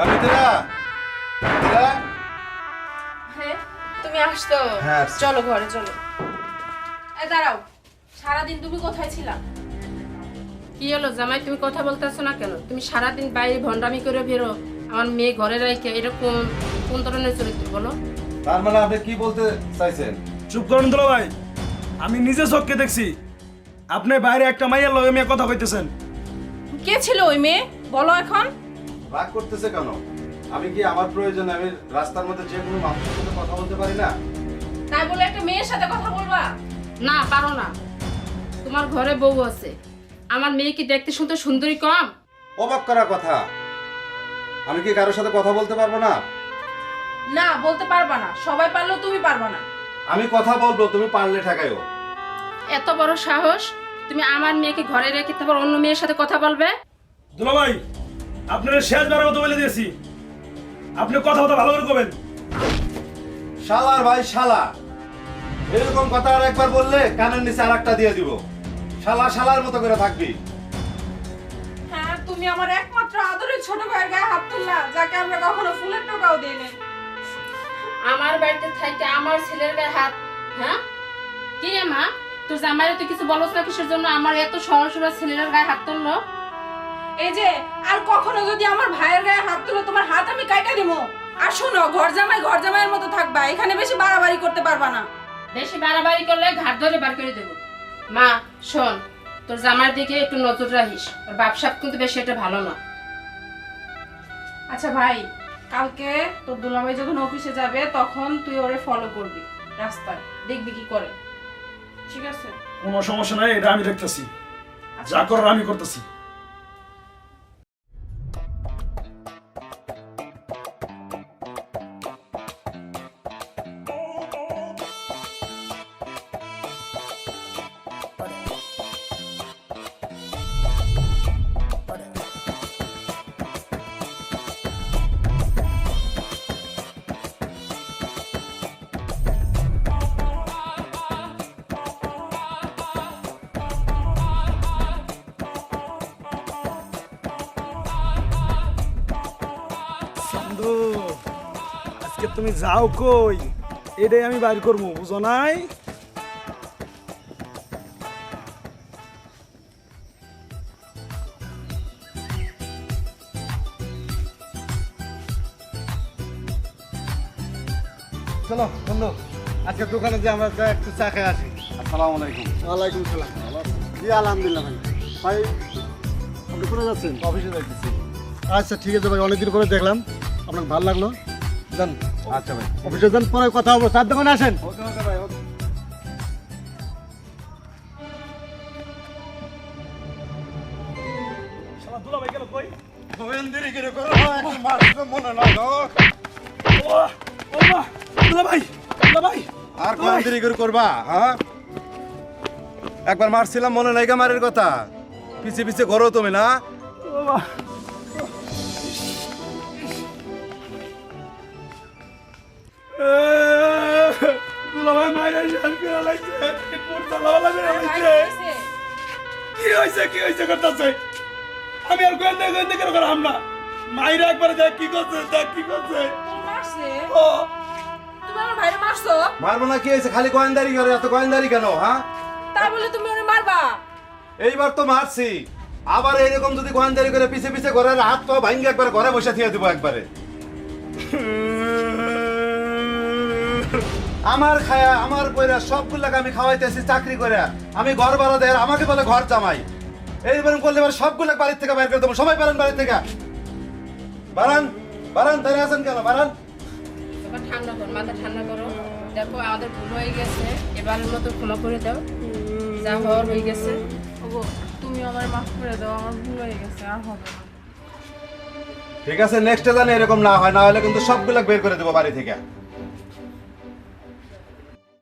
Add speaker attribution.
Speaker 1: আমি
Speaker 2: হ্যাঁ তুমি আসতো
Speaker 1: হ্যাঁ, আসছি।
Speaker 2: চলো ঘরে চলো। এ দাঁড়াও সারাদিন তুমি কোথায় ছিলা?
Speaker 3: কি হলো জামাই তুমি কথা বলতেছো না কেন? তুমি সারাদিন বাইরে ভন্ডামি করে বেরো আমার মেয়ে ঘরে রাখে এরকম কোন ধরনের চরিত্র বলো?
Speaker 1: তার মানে আপনি কি বলতে চাইছেন?
Speaker 4: চুপ করুন দুলা ভাই। আমি নিজে চোখকে দেখছি। আপনি বাইরে একটা মাইয়ের লগে মেয়ে কথা কইতেছেন।
Speaker 2: কে ছিল ওই মেয়ে? বলো এখন।
Speaker 1: রাগ করতেছে কেন? আমি কি আমার প্রয়োজনে আমি রাস্তার মধ্যে যে কোনো মানুষের সাথে কথা বলতে পারি না?
Speaker 2: তাই বলে একটা মেয়ের সাথে কথা বলবা?
Speaker 3: না পারো না। তোমার ঘরে বউ আছে। আমার মেয়ে কি দেখতে শুনতে সুন্দরী কম?
Speaker 1: অবাক করা কথা। আমি কি কারোর সাথে কথা বলতে পারব না?
Speaker 2: না বলতে পারবা না। সবাই পারলেও তুমি পারবা না।
Speaker 1: আমি কথা বলব তুমি পারলে ঠেকাইও
Speaker 3: এত বড় সাহস? তুমি আমার মেয়েকে ঘরে রেখে তারপর অন্য মেয়ের সাথে কথা বলবে?
Speaker 4: দুলা ভাই আপনার শেষ বারের মতো বলে দিয়েছি। আপনি কথা কথা ভালো করে কবেন
Speaker 1: শালার ভাই শালা। এরকম কথা আর একবার বললে কানের নিচে আর একটা দিয়ে দিব। শালা শালার মতো করে থাকবি।
Speaker 2: হ্যাঁ তুমি আমার একমাত্র আদরের ছোট ভাইয়ের গায়ে হাত তুললা যাকে আমরা কখনো ফুলের টোকাও দিই নাই।
Speaker 3: আমার বাড়িতে থাকতে আমার ছেলের গায়ে হাত হ্যাঁ? কি রে মা? তোর জামাইরে তুই কিছু বলস না কিসের জন্য আমার এত সরল সরল ছেলের গায়ে হাত তুললো?
Speaker 2: এই যে আর কখনো যদি আমার ভাইয়ের গায়ে হাত তুলো তোমার হাত আমি কাইটা দিব আর শোনো ঘর জামাই ঘর জামাইয়ের মতো থাকবা এখানে বেশি বাড়াবাড়ি করতে পারবা না।
Speaker 3: বেশি বাড়াবাড়ি করলে ঘাট ধরে বার করে দেবো। মা শোন তোর জামার দিকে একটু নজর রাখিস ওর বাপসাপ কিন্তু বেশি এটা ভালো না।
Speaker 2: আচ্ছা ভাই কালকে তোর দুলাভাই যখন অফিসে যাবে তখন তুই ওরে ফলো করবি রাস্তায়। দেখবি কি করে। ঠিক আছে?
Speaker 4: কোনো সমস্যা নাই এটা আমি দেখতেছি। যা করার আমি করতেছি। আজকে তুমি যাও কই? এটাই আমি বাইর করব বুঝো নাই?
Speaker 1: চলো বন্ধু আজকে দোকানে যে আমরা যা একটু চা খেয়ে আসি। আসসালামু আলাইকুম।
Speaker 5: ওয়ালাইকুম সালাম। জি আলহামদুলিল্লাহ ভাই। ভাই আপনি কোথায় যাচ্ছেন?
Speaker 1: অফিসে যাইতেছি।
Speaker 5: আচ্ছা ঠিক আছে ভাই অনেকদিন পরে দেখলাম। আপনার ভালো লাগল। যান
Speaker 1: আচ্ছা ভাই।
Speaker 5: অফিসে যান পরে কথা হব। চার দোকানে আসেন।
Speaker 1: ওকে ওকে ভাই ওকে। করে মনে করবা হ্যাঁ? একবার মারছিলাম মনে নাই গা মারের কথা। পিছে পিছে ঘরো তুমি না?
Speaker 4: শেষ করে লাগছে লাগছে কি হয়েছে কি হয়েছে করতেছে আমি আর গোয়েন্দা গোয়েন্দা কেন করলাম না মাইরা একবার দেখ কি করছে দেখ কি করছে ও
Speaker 1: মারবো না কি হয়েছে? খালি গোয়েন্দারি করে এত গোয়েন্দারি কেন হ্যাঁ?
Speaker 2: তাই বলে তুমি ওরে মারবা?
Speaker 1: এইবার তো মারছি। আবার এইরকম যদি গোয়েন্দারি করে পিছে পিছে ঘরের হাত পা ভাঙ্গে একবার ঘরে বসে থিয়ে দিব একবারে। আমার খায়া আমার কইরা সবগুলাকে আমি খাওয়াইতেছি চাকরি করে। আমি ঘর ভাড়া দেয় আমাকে বলে ঘর জামাই। এইবার করলে এবার সবগুলো বাড়ির থেকে বাইর করে দেবো। সবাই পারেন বাড়ির থেকে। বারান বারান দাঁড়িয়ে আছেন কেন? বারান
Speaker 3: এবার ঠান্ডা কর মাথা ঠান্ডা করো। দেখো আমাদের ভুল হয়ে গেছে। এবারের মতো ক্ষমা করে দাও। যা হওয়ার হয়ে গেছে।
Speaker 2: তুমি আমার মাফ করে দাও আমার ভুল হয়ে গেছে আর হবে না।
Speaker 1: ঠিক আছে নেক্সটে জানি এরকম না হয় না হলে কিন্তু সবগুলো বের করে দেবো বাড়ি থেকে।